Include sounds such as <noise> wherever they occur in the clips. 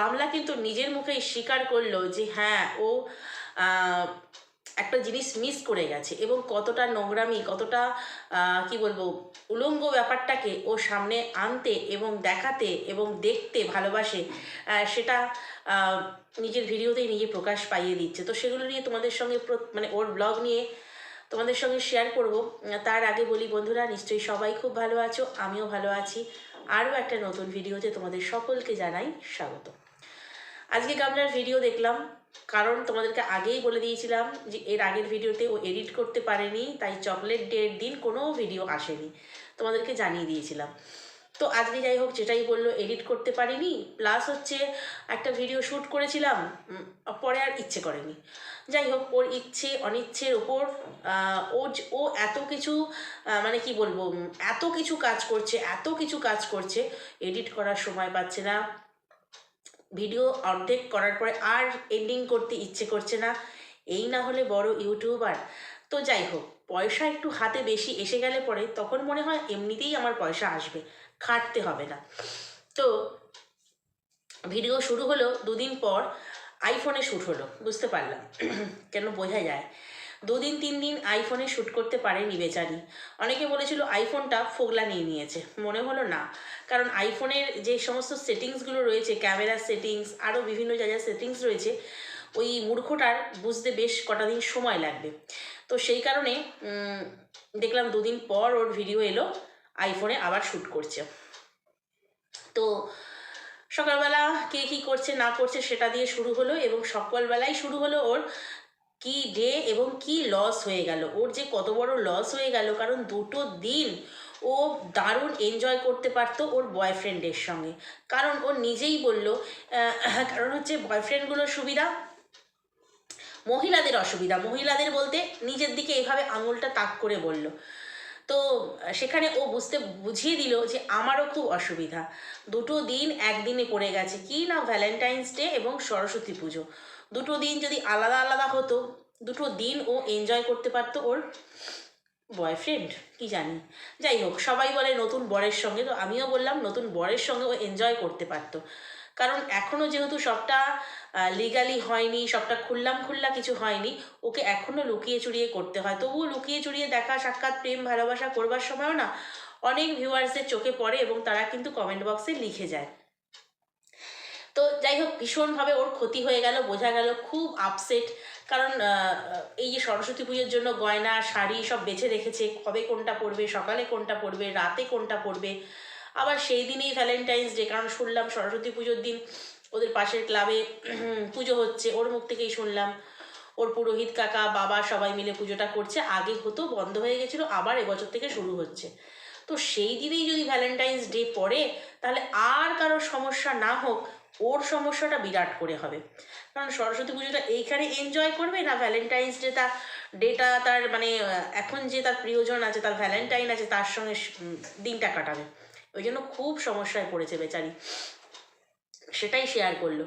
গামলা কিন্তু নিজের মুখেই স্বীকার করল যে হ্যাঁ ও একটা জিনিস মিস করে গেছে এবং কতটা নোংরামি, কতটা কি বলব, উলঙ্গ ব্যাপারটাকে ও সামনে আনতে এবং দেখাতে এবং দেখতে ভালোবাসে সেটা নিজের ভিডিওতেই নিজে প্রকাশ পাইয়ে দিচ্ছে। তো সেগুলো নিয়ে তোমাদের সঙ্গে মানে ওর ব্লগ নিয়ে তোমাদের সঙ্গে শেয়ার করব। তার আগে বলি বন্ধুরা, নিশ্চয়ই সবাই খুব ভালো আছো, আমিও ভালো আছি। আরও একটা নতুন ভিডিওতে তোমাদের সকলকে জানাই স্বাগত আজকে গামলার ভিডিও দেখলাম? কারণ তোমাদেরকে আগেই বলে দিয়েছিলাম যে এর আগের ভিডিওতে ও এডিট করতে পারেনি, তাই চকলেট ডের দিন কোনো ভিডিও আসেনি। তোমাদেরকে জানিয়ে দিয়েছিলাম। তো আজকে যাই হোক, যেটাই বলল এডিট করতে পারিনি প্লাস হচ্ছে একটা ভিডিও শ্যুট করেছিলাম পরে আর ইচ্ছে করেনি। যাই হোক, ওর ইচ্ছে, অনিচ্ছের ওপর ও ও এত কিছু মানে কি বলব এত কিছু কাজ করছে, এত কিছু কাজ করছে এডিট করার সময় পাচ্ছে না। ভিডিও অর্ধেক করার পরে আর এন্ডিং করতে ইচ্ছে করছে না। এই না হলে বড় ইউটিউবার। তো যাই হোক, পয়সা একটু হাতে বেশি এসে গেলে পরে তখন মনে হয় এমনিতেই আমার পয়সা আসবে, খাটতে হবে না। তো ভিডিও শুরু হলো দুদিন পর আইফোনে শ্যুট হলো, বুঝতে পারলাম। কেন বোঝা যায়? দুদিন, তিন দিন আইফোনে শ্যুট করতে পারেনি বেচারি। অনেকে বলেছিল আইফোনটা ফোগলা নিয়ে নিয়েছে। মনে হলো না। কারণ আইফোনের যে সমস্ত সেটিংসগুলো রয়েছে ক্যামেরার সেটিংস আরও বিভিন্ন যা যা সেটিংস রয়েছে, ওই মূর্খটার বুঝতে বেশ কটা দিন সময় লাগবে। তো সেই কারণে দেখলাম দুদিন পর ওর ভিডিও এলো আইফোনে আবার শ্যুট করছে। তো সকালবেলা কে কী করছে, না করছে, সেটা দিয়ে শুরু হলো এবং সকালবেলায় শুরু হলো ওর কি ডে এবং কি লস হয়ে গেল? ওর যে কত বড় লস হয়ে গেল, কারণ দুটো দিন ও দারুণ এনজয় করতে পারতো ওর বয়ফ্রেন্ডের সঙ্গে। কারণ ও নিজেই বলল কারণ হচ্ছে বয়ফ্রেন্ডগুলোর সুবিধা, মহিলাদের অসুবিধা। মহিলাদের বলতে নিজের দিকে এভাবে আঙুলটা তাক করে বলল। তো সেখানে ও বুঝতে, বুঝিয়ে দিল যে আমারও খুব অসুবিধা। দুটো দিন একদিনে পড়ে গেছে। কি না ভ্যালেন্টাইন্স ডে এবং সরস্বতী পুজো। দুটো দিন যদি আলাদা আলাদা হতো, দুটো দিন ও এনজয় করতে পারতো ওর বয়ফ্রেন্ড কি জানি। যাই হোক, সবাই বলে নতুন বরের সঙ্গে, তো আমিও বললাম নতুন বরের সঙ্গে ও এনজয় করতে পারতো। কারণ এখনও যেহেতু সবটা লিগালি হয়নি, সবটা খুললাম খুল্লা কিছু হয়নি, ওকে এখনও লুকিয়ে চুরিয়ে করতে হয়। তবুও লুকিয়ে চুরিয়ে দেখা, সাক্ষাৎ, প্রেম, ভালোবাসা করবার সময়ও না, অনেক ভিউয়ার্সদের চোখে পড়ে এবং তারা কিন্তু কমেন্ট বক্সে লিখে যায়। তো যাই হোক ভীষণভাবে ওর ক্ষতি হয়ে গেল, বোঝা গেল খুব আপসেট কারণ এই যে সরস্বতী পুজোর জন্য গয়না, শাড়ি সব বেছে রেখেছে, কবে কোনটা পরবে, সকালে কোনটা পরবে, রাতে কোনটা পরবে। আবার সেই দিনেই ভ্যালেন্টাইন্স ডে কারণ শুনলাম সরস্বতী পুজোর দিন ওদের পাশের ক্লাবে পুজো হচ্ছে, ওর মুখ থেকেই শুনলাম। ওর পুরোহিত কাকা, বাবা সবাই মিলে পুজোটা করছে, আগে হতো বন্ধ হয়ে গেছিল, আবার এবছর থেকে শুরু হচ্ছে। তো সেই দিনেই যদি ভ্যালেন্টাইন্স ডে পড়ে, তাহলে আর কারোর সমস্যা না হোক ওর সমস্যাটা বিরাট করে হবে। কারণ সরস্বতী পুজোটা এইখানে এনজয় করবে না ভ্যালেন্টাইন্স ডে তার ডেটা তার মানে এখন যে তার প্রিয়জন আছে, তার ভ্যালেন্টাইন আছে, তার সঙ্গে দিনটা কাটাবে। ওই জন্য খুব সমস্যায় পড়েছে বেচারি। সেটাই শেয়ার করল।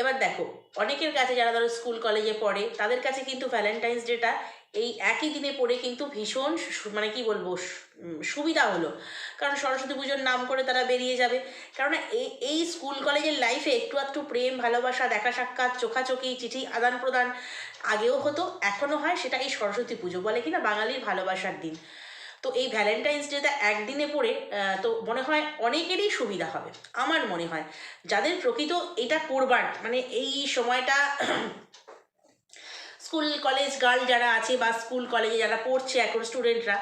এবার দেখো, অনেকের কাছে যারা ধরো স্কুল কলেজে পড়ে, তাদের কাছে কিন্তু ভ্যালেন্টাইন্স ডেটা এই একই দিনে পড়ে কিন্তু ভীষণ মানে কি বলব সুবিধা হলো। কারণ সরস্বতী পুজোর নাম করে তারা বেরিয়ে যাবে। কারণ এই এই স্কুল কলেজের লাইফে একটু একটু প্রেম, ভালোবাসা, দেখা সাক্ষাৎ, চোখাচোখি, চিঠি, আদান প্রদান আগেও হতো, এখনও হয়, সেটা এই সরস্বতী পুজো বলে কিনা বাঙালির ভালোবাসার দিন। তো এই ভ্যালেন্টাইন্স ডেটা একদিনে পড়ে তো মনে হয় অনেকেরই সুবিধা হবে। আমার মনে হয়। যাদের প্রকৃত এটা করবার মানে এই সময়টা <clears throat> স্কুল, কলেজ গার্ল যারা আছে বা স্কুল, কলেজে যারা পড়ছে এখন স্টুডেন্টরা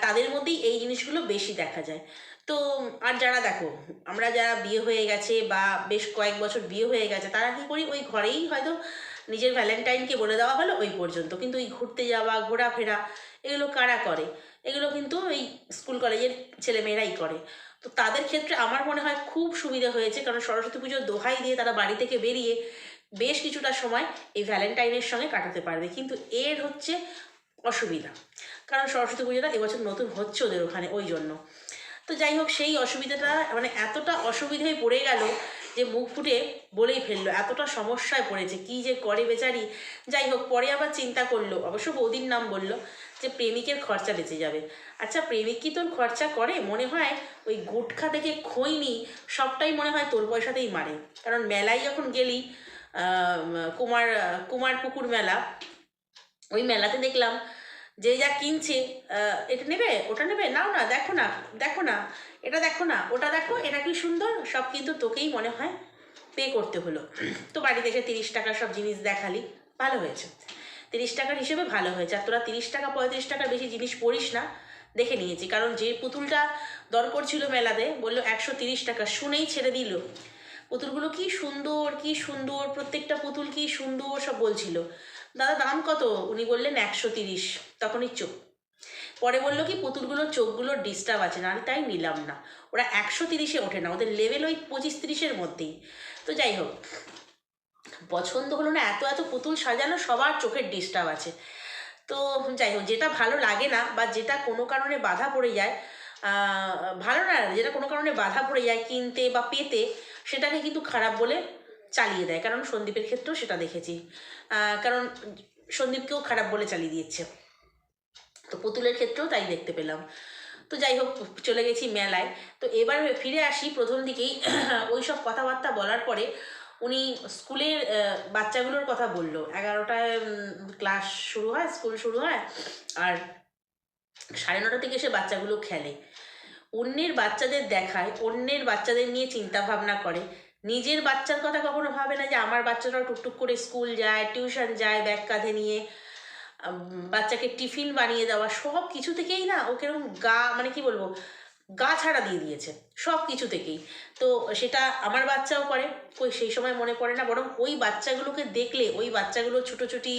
তাদের মধ্যেই এই জিনিসগুলো বেশি দেখা যায়। তো, আর যারা দেখো, আমরা যারা বিয়ে হয়ে গেছে বা বেশ কয়েক বছর বিয়ে হয়ে গেছে, তারা কী করি, ওই ঘরেই হয়তো নিজের ভ্যালেন্টাইনকে বলে দেওয়া হলো ওই পর্যন্ত। কিন্তু ওই ঘুরতে যাওয়া, ঘোরাফেরা, এগুলো কারা করে? এগুলো কিন্তু এই স্কুল কলেজের ছেলেমেয়েরাই করে। তো তাদের ক্ষেত্রে আমার মনে হয় খুব সুবিধা হয়েছে, কারণ সরস্বতী পুজোর দোহাই দিয়ে তারা বাড়ি থেকে বেরিয়ে বেশ কিছুটা সময় এই ভ্যালেন্টাইনের সঙ্গে কাটাতে পারবে। কিন্তু এর হচ্ছে অসুবিধা, কারণ সরস্বতী পুজোটা এবছর নতুন হচ্ছে ওদের ওখানে, ওই জন্য। তো যাই হোক, সেই অসুবিধাটা মানে এতটা অসুবিধায় পড়ে গেল যে মুখ ফুটে বলেই ফেলল, এতটা সমস্যায় পড়েছে, কি যে করে বেচারি? যাই হোক, পরে আবার চিন্তা করল, অবশ্য বৌদির নাম বলল যে প্রেমিকের খরচা বেঁচে যাবে। আচ্ছা প্রেমিক কি তোর খরচা করে? মনে হয় ওই গুটখা থেকে খৈনি সবটাই মনে হয় তোর পয়সাতেই মারে। কারণ মেলায় যখন গেলি কুমার কুমার পুকুর মেলা, ওই মেলাতে দেখলাম যে যা কিনছে এটা নেবে? ওটা নেবে? নাও না, দেখো না দেখো না, এটা দেখো না, ওটা দেখো, এটা কি সুন্দর? সব কিন্তু তোকেই মনে হয় পে করতে হলো। তো বাড়িতে এসে তিরিশ টাকার সব জিনিস দেখালি, ভালো হয়েছে। তিরিশ টাকার হিসেবে ভালো হয়েছে। আর তোরা তিরিশ টাকা, পঁয়ত্রিশ টাকার বেশি জিনিস পড়িস না, দেখে নিয়েছি। কারণ যে পুতুলটা দর করছিল মেলাতে, বলল একশো তিরিশ টাকা, শুনেই ছেড়ে দিল। পুতুলগুলো কি সুন্দর কি সুন্দর, প্রত্যেকটা পুতুল কি সুন্দর, সব বলছিল। দাদা দাম কত? উনি বললেন একশো তিরিশ। তখনই চোখ। পরে বলল কি, পুতুলগুলোর চোখগুলোর ডিস্টার্ব আছে, না তাই নিলাম না। ওরা একশো তিরিশে ওঠে না, ওদের লেভেল ওই পঁচিশ তিরিশের মধ্যেই। তো যাই হোক, পছন্দ হলো না, এত এত পুতুল সাজানো, সবার চোখের ডিস্টার্ব আছে। তো যাই হোক, যেটা ভালো লাগে না, বা যেটা কোনো কারণে বাধা পড়ে যায় ভালো না, যেটা কোনো কারণে বাধা পড়ে যায় কিনতে বা পেতে, সেটাকে কিন্তু খারাপ বলে চালিয়ে দেয়। কারণ সন্দীপের ক্ষেত্রেও সেটা দেখেছি। কারণ সন্দীপকেও খারাপ বলে চালিয়ে দিচ্ছে তো পুতুলের ক্ষেত্রেও তাই দেখতে পেলাম। তো যাই হোক, চলে গেছি মেলায়। তো এবার ফিরে আসি প্রথম দিকেই। <clears throat> ওই সব কথাবার্তা বলার পরে উনি স্কুলের বাচ্চাগুলোর কথা বলল। এগারোটায় ক্লাস শুরু হয়, স্কুল শুরু হয় আর সাড়ে নটা থেকে সে বাচ্চাগুলো খেলে। অন্যের বাচ্চাদের দেখায়, অন্যের বাচ্চাদের নিয়ে চিন্তা ভাবনা করে। নিজের বাচ্চার কথা কখনো ভাবে না যে আমার বাচ্চাটাও টুকটুক করে স্কুল যায়, টিউশন যায় ব্যাগ কাঁধে নিয়ে বাচ্চাকে টিফিন বানিয়ে দেওয়া, সব কিছু থেকেই না ও কীরকম গা মানে কি বলব, গা ছাড়া দিয়ে দিয়েছে, সব কিছু থেকেই। তো সেটা আমার বাচ্চাও করে ওই সেই সময় মনে পড়ে না, বরং ওই বাচ্চাগুলোকে দেখলে, ওই বাচ্চাগুলো ছুটোছুটি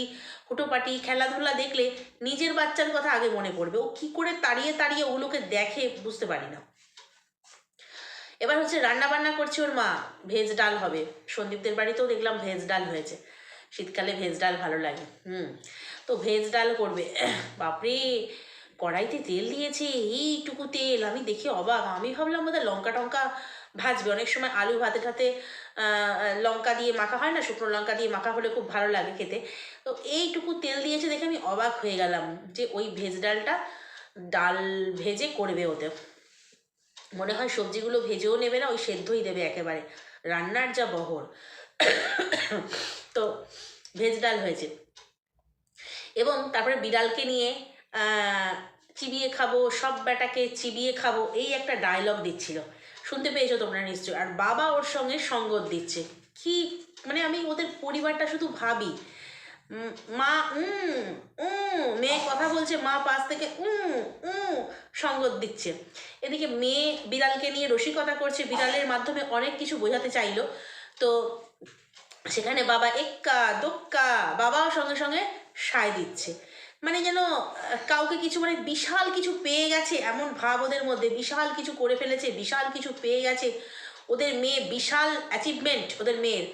হুটোপাটি খেলাধুলা দেখলে নিজের বাচ্চার কথা আগে মনে পড়বে। ও কি করে তাড়িয়ে তাড়িয়ে ওগুলোকে দেখে বুঝতে পারি না। এবার হচ্ছে রান্না বান্না করছে ওর মা, ভেজ ডাল হবে। সন্দীপদের বাড়িতেও দেখলাম ভেজ ডাল হয়েছে। শীতকালে ভেজ ডাল ভালো লাগে, হুম। তো ভেজ ডাল করবে। বাপরে, কড়াইতে তেল দিয়েছে, এইটুকু তেল। আমি দেখে অবাক। আমি ভাবলাম বোধহয় লঙ্কা টঙ্কা ভাজবে। অনেক সময় আলু ভাতে ঠাতে লঙ্কা দিয়ে মাখা হয় না? শুকনো লঙ্কা দিয়ে মাখা হলে খুব ভালো লাগে খেতে। তো এইটুকু তেল দিয়েছে দেখে আমি অবাক হয়ে গেলাম যে ওই ভেজ ডালটা ডাল ভেজে করবে ওতে। মনে হয় সবজিগুলো ভেজেও নেবে না, ওই সেদ্ধই দেবে একেবারে। রান্নার যা বহর। তো ভেজ ডাল হয়েছে। এবং তারপরে বিড়ালকে নিয়ে চিবিয়ে খাব, সব বেটাকে চিবিয়ে খাব, এই একটা ডায়লগ দিচ্ছিল। শুনতে পেয়েছ তোমরা নিশ্চয়ই। আর বাবা ওর সঙ্গে সঙ্গত দিচ্ছে। কি? মানে আমি ওদের পরিবারটা শুধু ভাবি। মা, উম উম, মেয়ে কথা বলছে, মা পাশ থেকে উম উম, সঙ্গত দিচ্ছে। এদিকে মেয়ে বিড়ালকে নিয়ে রসিকতা করছে। বিড়ালের মাধ্যমে অনেক কিছু বোঝাতে চাইলো। তো সেখানে বাবা এক্কা, দোক্কা, বাবাও সঙ্গে সঙ্গে সায় দিচ্ছে। মানে যেন কাউকে কিছু মানে বিশাল কিছু পেয়ে গেছে এমন ভাব ওদের মধ্যে। বিশাল কিছু করে ফেলেছে, বিশাল কিছু পেয়ে গেছে। ওদের মেয়ে বিশাল অ্যাচিভমেন্ট ওদের মেয়ের।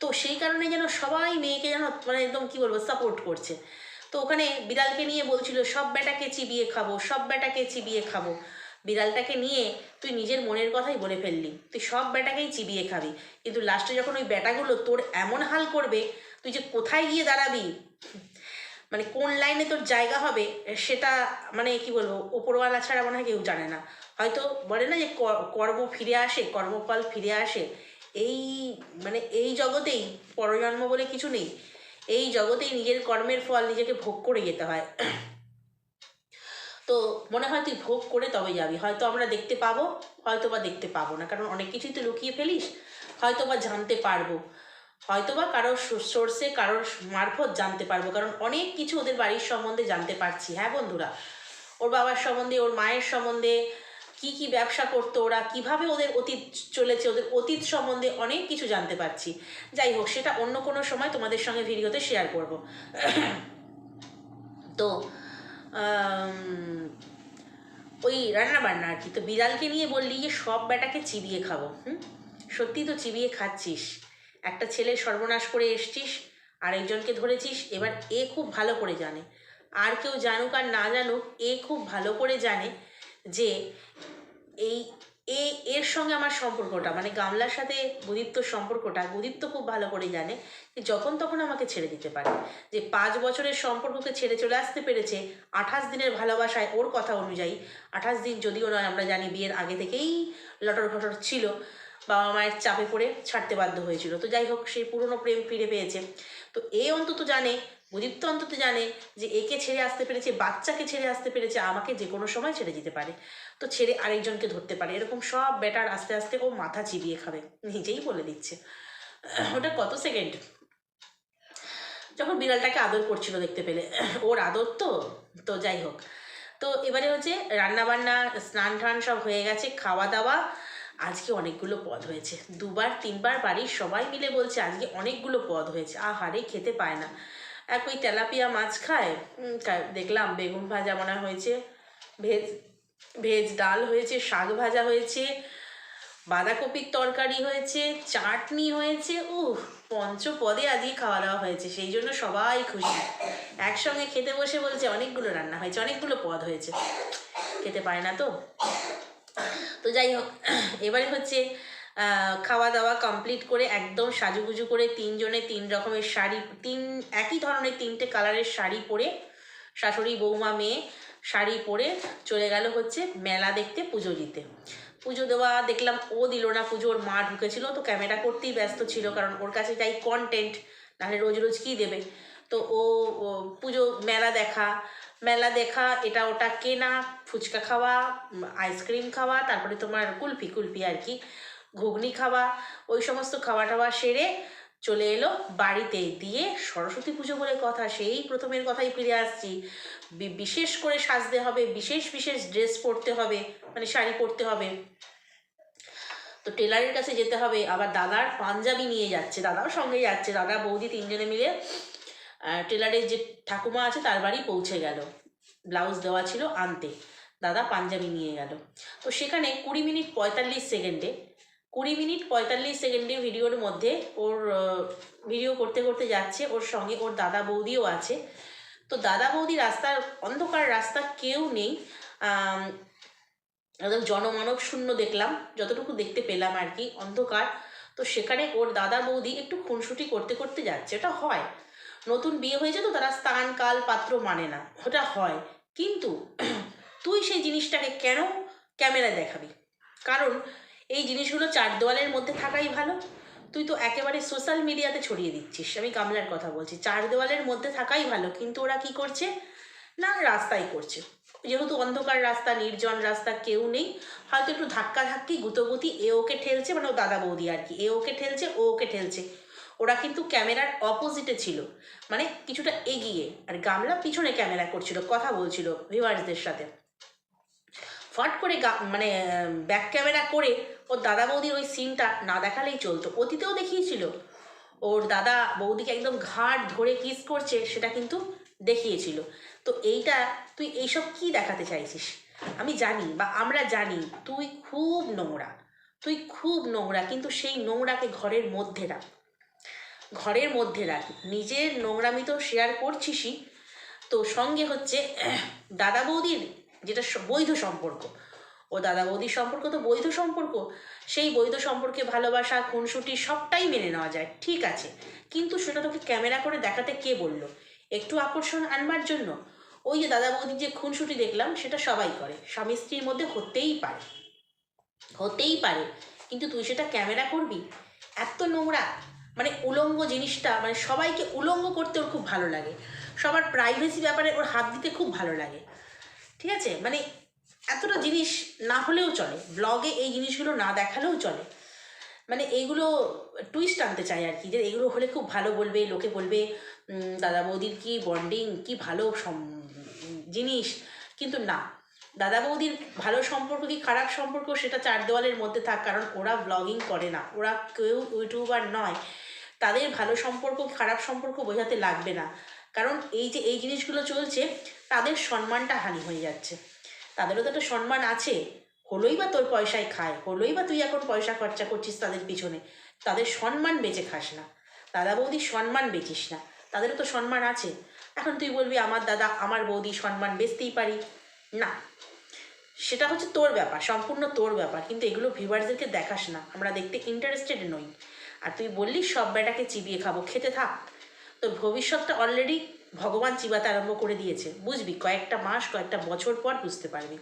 তো সেই কারণে যেন সবাই মেয়েকে যেন মানে একদম কি বলব সাপোর্ট করছে। তো ওখানে বিড়ালকে নিয়ে বলছিল, সব বেটাকে চিবিয়ে খাব, সব বেটাকে চিবিয়ে খাব। বিড়ালটাকে নিয়ে তুই নিজের মনের কথাই বলে ফেললি। তুই সব বেটাকেই চিবিয়ে খাবি। কিন্তু লাস্টে যখন ওই বেটাগুলো তোর এমন হাল করবে, তুই যে কোথায় গিয়ে দাঁড়াবি? মানে কোন লাইনে তোর জায়গা হবে, সেটা মানে কি বলব ওপরওয়ালা ছাড়া মনে হয় কেউ জানে না। হয়তো বলে না যে কর্ম ফিরে আসে, কর্মফল ফিরে আসে। এই মানে এই জগতেই পরজন্ম বলে কিছু নেই। এই জগতেই নিজের কর্মের ফল নিজেকে ভোগ করে যেতে হয়। তো মনে হয় তুই ভোগ করে তবে যাবি। হয়তো আমরা দেখতে পাবো হয়তো বা দেখতে পাবো না। কারণ অনেক কিছুই তো লুকিয়ে ফেলিস হয়তো বা জানতে পারব। হয়তো বা কারোর সোর্সে কারোর মারফত জানতে পারব। কারণ অনেক কিছু ওদের বাড়ির সম্বন্ধে জানতে পারছি। হ্যাঁ বন্ধুরা? ওর বাবার সম্বন্ধে, ওর মায়ের সম্বন্ধে কি কি ব্যবসা করতো ওরা, কীভাবে ওদের অতীত চলেছে, ওদের অতীত সম্বন্ধে অনেক কিছু জানতে পারছি। যাই হোক, সেটা অন্য কোনো সময় তোমাদের সঙ্গে ভিডিওতে শেয়ার করব। তো ওই রান্না বান্না আর কি। তো বিড়ালকে নিয়ে বললি যে, সব বেটাকে চিবিয়ে খাব, হুম? সত্যি তো চিবিয়ে খাচ্ছিস। একটা ছেলে সর্বনাশ করে এসছিস, আরেকজনকে ধরেছিস, এবার এ খুব ভালো করে জানে। আর কেউ জানুক আর না জানুক, এ খুব ভালো করে জানে যে, এই এই এর সঙ্গে আমার সম্পর্কটা মানে গামলার সাথে গুদীপ্তর সম্পর্কটা গুদীপ্ত খুব ভালো করে জানে যে যখন তখন আমাকে ছেড়ে দিতে পারে। যে পাঁচ বছরের সম্পর্ককে ছেড়ে চলে আসতে পেরেছে, আঠাশ দিনের ভালোবাসায় ওর কথা অনুযায়ী, আঠাশ দিন যদিও নয়, আমরা জানি বিয়ের আগে থেকেই লটর ঘটর ছিল, বাবা মায়ের চাপে পড়ে ছাড়তে বাধ্য হয়েছিল। তো যাই হোক সেই পুরনো প্রেম ফিরে পেয়েছে। তো এ অন্তত জানে বুদীপ্ত অন্তত জানে যে একে ছেড়ে আসতে পেরেছে, বাচ্চাকে ছেড়ে আসতে পেরেছে, আমাকে যে কোনো সময় ছেড়ে যেতে পারে। তো ছেড়ে আরেকজনকে ধরতে পারে। এরকম সব ব্যাটার আস্তে আস্তে ও মাথা চিবিয়ে খাবে। নিজেই বলে দিচ্ছে। ওটা কত সেকেন্ড? যখন বিড়ালটাকে আদর করছিল দেখতে পেলে। ওর আদর তো তো যাই হোক। তো এবারে হচ্ছে রান্না বান্না স্নান টান সব হয়ে গেছে, খাওয়া দাওয়া। আজকে অনেকগুলো পদ হয়েছে। দুবার, তিনবার বাড়ির সবাই মিলে বলছে আজকে অনেকগুলো পদ হয়েছে। আহারে, খেতে পায় না। এক ওই তেলাপিয়া মাছ খায়? দেখলাম বেগুন ভাজা মনে হয়েছে, ভেজ ভেজ ডাল হয়েছে, শাক ভাজা হয়েছে, বাঁধাকপির তরকারি হয়েছে, চাটনি হয়েছে উ পঞ্চপদে আজকে খাওয়া দাওয়া হয়েছে, সেই জন্য সবাই খুশি। একসঙ্গে খেতে বসে বলছে, অনেকগুলো রান্না হয়েছে, অনেকগুলো পদ হয়েছে। খেতে পায় না তো? তো যাই হোক, এবারে হচ্ছে খাওয়া দাওয়া কমপ্লিট করে একদম সাজুগুজু করে তিনজনে তিন রকমের শাড়ি, তিন, একই ধরনের তিনটে কালারের শাড়ি পরে শাশুড়ি, বৌমা, মেয়ে শাড়ি পরে চলে গেল হচ্ছে মেলা দেখতে পুজো দিতে। পুজো দেওয়া দেখলাম ও দিল না পুজোর মা ঢুকেছিল তো ক্যামেরা করতেই ব্যস্ত ছিল কারণ ওর কাছে যাই কন্টেন্ট নাহলে রোজ রোজ কী দেবে? তো ও পুজো, মেলা দেখা মেলা দেখা এটা ওটা কেনা, ফুচকা খাওয়া আইসক্রিম খাওয়া, তারপরে তোমার কুলফি কুলফি আর কি। ঘুগনি খাওয়া, ওই সমস্ত খাওয়া টাওয়া সেরে চলে এলো বাড়িতে। দিয়ে সরস্বতী পুজো বলে কথা, সেই প্রথমের কথাই ফিরে আসছি। বিশেষ করে সাজতে হবে, বিশেষ বিশেষ ড্রেস পরতে হবে মানে শাড়ি পরতে হবে। তো টেলারের কাছে যেতে হবে, আবার দাদার পাঞ্জাবি নিয়ে যাচ্ছে, দাদাও সঙ্গে যাচ্ছে, দাদা, বৌদি তিনজনে মিলে টেলারের যে ঠাকুমা আছে তার বাড়ি পৌঁছে গেল। ব্লাউজ দেওয়া ছিল আনতে, দাদা পাঞ্জাবি নিয়ে গেল। তো সেখানে কুড়ি মিনিট পঁয়তাল্লিশ সেকেন্ডে কুড়ি মিনিট পঁয়তাল্লিশ সেকেন্ডের ভিডিওর মধ্যে ওর ভিডিও করতে করতে যাচ্ছে, ওর সঙ্গে ওর দাদা বৌদিও আছে। তো দাদা বৌদি রাস্তার, অন্ধকার রাস্তা কেউ নেই। একদম জনমানব শূন্য দেখলাম, যতটুকু দেখতে পেলাম আর কি, অন্ধকার। তো সেখানে ওর দাদা বৌদি একটু খুনসুটি করতে করতে যাচ্ছে এটা হয়। নতুন বিয়ে হয়েছে তো তারা স্থান কাল, পাত্র মানে না, ওটা হয়। কিন্তু, তুই সেই জিনিসটাকে কেন ক্যামেরায় দেখাবি? কারণ এই জিনিসগুলো চার দেওয়ালের মধ্যে থাকাই ভালো। তুই তো একেবারে সোশ্যাল মিডিয়াতে ছড়িয়ে দিচ্ছিস। আমি গামলার কথা বলছি। চার দেওয়ালের মধ্যে থাকাই ভালো, কিন্তু ওরা কি করছে? না রাস্তায় করছে। যেহেতু অন্ধকার রাস্তা, নির্জন রাস্তা, কেউ নেই। হয়তো একটু ধাক্কা ধাক্কি, গুতোগুতি, এ ওকে ঠেলছে মানে ও দাদা বৌদি আর কি। এ ওকে ঠেলছে, ও ওকে ঠেলছে। ওরা কিন্তু ক্যামেরার অপোজিটে ছিল। মানে কিছুটা এগিয়ে। আর গামলা পিছনে ক্যামেরা করছিল, কথা বলছিল ভিউয়ার্সদের সাথে। ফট করে মানে ব্যাক ক্যামেরা করে ওর দাদা বৌদির ওই সিনটা না দেখালেই চলতো। অতীতেও দেখিয়েছিল। ওর দাদা বৌদিকে একদম ঘাট ধরে কিস করছে, সেটা কিন্তু দেখিয়েছিল। তো এইটা, তুই এইসব কি দেখাতে চাইছিস? আমি জানি বা আমরা জানি, তুই খুব নোংরা। তুই খুব নোংরা, কিন্তু সেই নোংরাকে ঘরের মধ্যে রাখ। ঘরের মধ্যে রাখ। নিজের নোংরামি তো শেয়ার করছিসই। তো সঙ্গে হচ্ছে, <clears throat> দাদা বৌদির যেটা বৈধ সম্পর্ক। ও দাদা বৌদির সম্পর্ক তো বৈধ সম্পর্ক। সেই বৈধ সম্পর্কে ভালোবাসা, খুনসুটি সবটাই মেনে নেওয়া যায়, ঠিক আছে। কিন্তু সেটা তোকে ক্যামেরা করে দেখাতে কে বলল? একটু আকর্ষণ আনবার জন্য। ওই যে দাদা বৌদির যে খুনসুটি দেখলাম, সেটা সবাই করে। স্বামী স্ত্রীর মধ্যে হতেই পারে। হতেই পারে। কিন্তু তুই সেটা ক্যামেরা করবি? এত নোংরা। মানে উলঙ্গ জিনিসটা মানে সবাইকে উলঙ্গ করতে ওর খুব ভালো লাগে। সবার প্রাইভেসি ব্যাপারে ওর হাত দিতে খুব ভালো লাগে। ঠিক আছে? মানে এতটা জিনিস না হলেও চলে। ব্লগে এই জিনিসগুলো না দেখালেও চলে। মানে এইগুলো টুইস্ট আনতে চাই আর কি, যে এগুলো হলে খুব ভালো বলবে, লোকে বলবে দাদা বৌদির কি বন্ডিং কি ভালো জিনিস? কিন্তু না। দাদা বৌদির ভালো সম্পর্ক কি খারাপ সম্পর্ক সেটা চার দেওয়ালের মধ্যে থাক, কারণ ওরা ব্লগিং করে না। ওরা কেউ ইউটিউবার নয়। তাদের ভালো সম্পর্ক, খারাপ সম্পর্ক বোঝাতে লাগবে না। কারণ এই যে, এই জিনিসগুলো চলছে, তাদের সম্মানটা হানি হয়ে যাচ্ছে। তাদেরও তো একটা সম্মান আছে। হলোই বা তোর পয়সায় খায়, হলোই বা তুই এখন পয়সা খরচা করছিস তাদের পিছনে। তাদের সম্মান বেঁচে খাস না। দাদা বৌদির সম্মান বেচিস না। তাদেরও তো সম্মান আছে। এখন তুই বলবি, আমার দাদা, আমার বৌদি সম্মান বেচতেই পারি। না। সেটা হচ্ছে তোর ব্যাপার, সম্পূর্ণ তোর ব্যাপার। কিন্তু এগুলো ভিউয়ার্সদেরকে দেখাস না। আমরা দেখতে ইন্টারেস্টেড নই। আর তুই বললি সব বেটাকে চিবিয়ে খাব, খেতে থাক। তোর ভবিষ্যৎটা অলরেডি ভগবান চিবাতে আরম্ভ করে দিয়েছে, বুঝবি? কয়েকটা মাস, কয়েকটা বছর পর বুঝতে পারবি।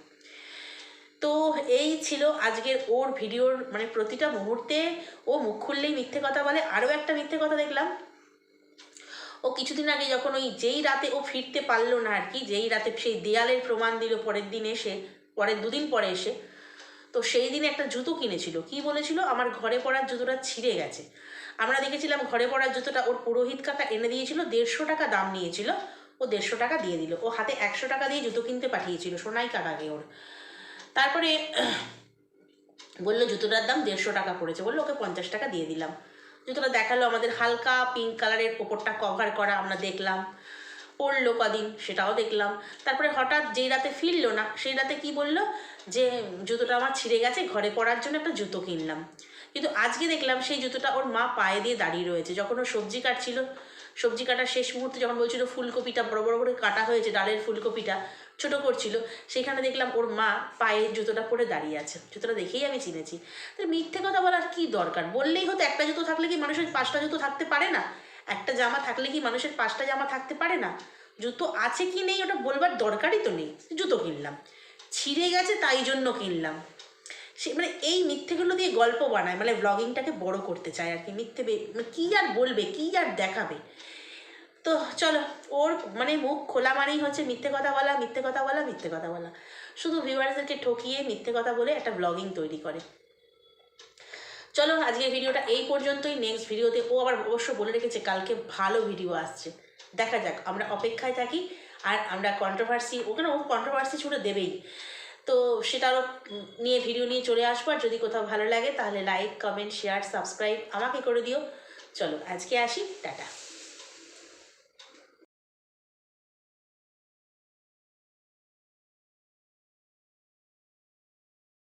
তো এই ছিল আজকের ওর ভিডিওর মানে প্রতিটা মুহূর্তে। ও মুখ খুললেই মিথ্যে কথা বলে। আরও একটা মিথ্যে কথা দেখলাম। ও কিছুদিন আগে যখন ওই যেই রাতে ও ফিরতে পারল না আর কি, যেই রাতে সেই দেয়ালের প্রমাণ দিল, পরের দিন এসে, পরের দুদিন পরে এসে তো সেই দিনে একটা জুতো কিনেছিল। কি বলেছিল? আমার ঘরে পড়ার জুতোটা ছিঁড়ে গেছে। আমরা দেখেছিলাম ঘরে পড়ার জুতোটা ওর পুরোহিত কাকা এনে দিয়েছিল, দেড়শো টাকা দাম নিয়েছিল। ও দেড়শো টাকা দিয়ে দিল। ও হাতে একশো টাকা দিয়ে জুতো কিনতে পাঠিয়েছিল, সোনাই কাকাকে ওর। তারপরে <clears throat> বলল, জুতোটার দাম দেড়শো টাকা পড়েছে। বলল, ওকে পঞ্চাশ টাকা দিয়ে দিলাম। জুতোটা দেখাল আমাদের হালকা পিঙ্ক কালারের ওপরটা কভার করা আমরা দেখলাম। পড়ল কদিন, সেটাও দেখলাম। তারপরে হঠাৎ যেই রাতে ফিরলো না, সেই রাতে কি বলল? যে জুতোটা আমার ছিঁড়ে গেছে, ঘরে পরার জন্য একটা জুতো কিনলাম। কিন্তু আজকে দেখলাম সেই জুতোটা ওর মা পায়ে দিয়ে দাঁড়িয়ে রয়েছে। যখন ও সবজি কাটছিল, সবজি কাটার শেষ মুহূর্তে যখন বলছিল ফুলকপিটা বড় বড় করে কাটা হয়েছে, ডালের ফুলকপিটা ছোট করছিল, সেখানে দেখলাম ওর মা পায়ে জুতোটা পরে দাঁড়িয়ে আছে। জুতোটা দেখেই আমি চিনেছি। তো মিথ্যে কথা বলার কি দরকার? বললেই হতো একটা জুতো থাকলে কি মানুষের পাঁচটা জুতো থাকতে পারে না? একটা জামা থাকলে কি মানুষের পাঁচটা জামা থাকতে পারে না? জুতো আছে কি নেই ওটা বলবার দরকারই তো নেই। জুতো কিনলাম। ছিঁড়ে গেছে তাই জন্য কিনলাম। সে মানে এই মিথ্যেগুলো দিয়ে গল্প বানায় মানে ব্লগিংটাকে বড় করতে চায় আর কি। মিথ্যে মানে কী আর বলবে, কী আর দেখাবে? তো চলো, ওর মানে মুখ খোলা মানেই হচ্ছে মিথ্যে কথা বলা, মিথ্যে কথা বলা, মিথ্যে কথা বলা। শুধু ভিউয়ার্সদেরকে ঠকিয়ে মিথ্যে কথা বলে একটা ব্লগিং তৈরি করে। চলো আজকের ভিডিওটা এই পর্যন্তই। নেক্সট ভিডিওতে ও আবার অবশ্য বলে রেখেছে, কালকে ভালো ভিডিও আসছে। দেখা যাক, আমরা অপেক্ষায় থাকি আর আমরা কন্ট্রোভার্সি ওখানে ও কন্ট্রোভার্সি ছুটে দেবেই। তো সেটারও নিয়ে ভিডিও নিয়ে চলে আসব। আর যদি কোথাও ভালো লাগে, তাহলে লাইক কমেন্ট শেয়ার সাবস্ক্রাইব আমাকে করে দিও। চলো, আজকে আসি, টাটা।